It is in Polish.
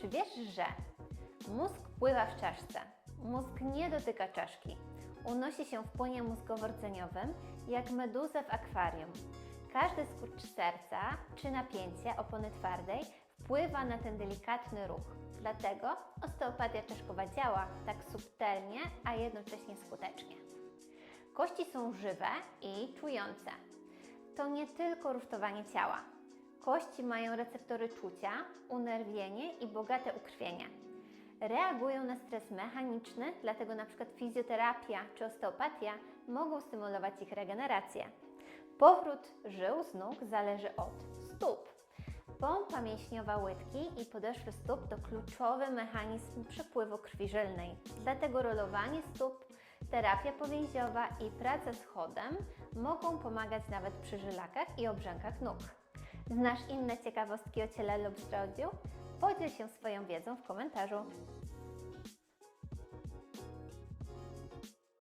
Czy wiesz, że mózg pływa w czaszce? Mózg nie dotyka czaszki. Unosi się w płynie mózgowo-rdzeniowym jak meduza w akwarium. Każdy skurcz serca czy napięcie opony twardej wpływa na ten delikatny ruch. Dlatego osteopatia czaszkowa działa tak subtelnie, a jednocześnie skutecznie. Kości są żywe i czujące. To nie tylko rusztowanie ciała. Kości mają receptory czucia, unerwienie i bogate ukrwienie. Reagują na stres mechaniczny, dlatego przykład fizjoterapia czy osteopatia mogą stymulować ich regenerację. Powrót żył z nóg zależy od stóp. Pompa mięśniowa łydki i podeszwy stóp to kluczowy mechanizm przepływu krwi żylnej. Dlatego rolowanie stóp, terapia powięziowa i praca z chodem mogą pomagać nawet przy żylakach i obrzękach nóg. Znasz inne ciekawostki o ciele lub zdrowiu? Podziel się swoją wiedzą w komentarzu.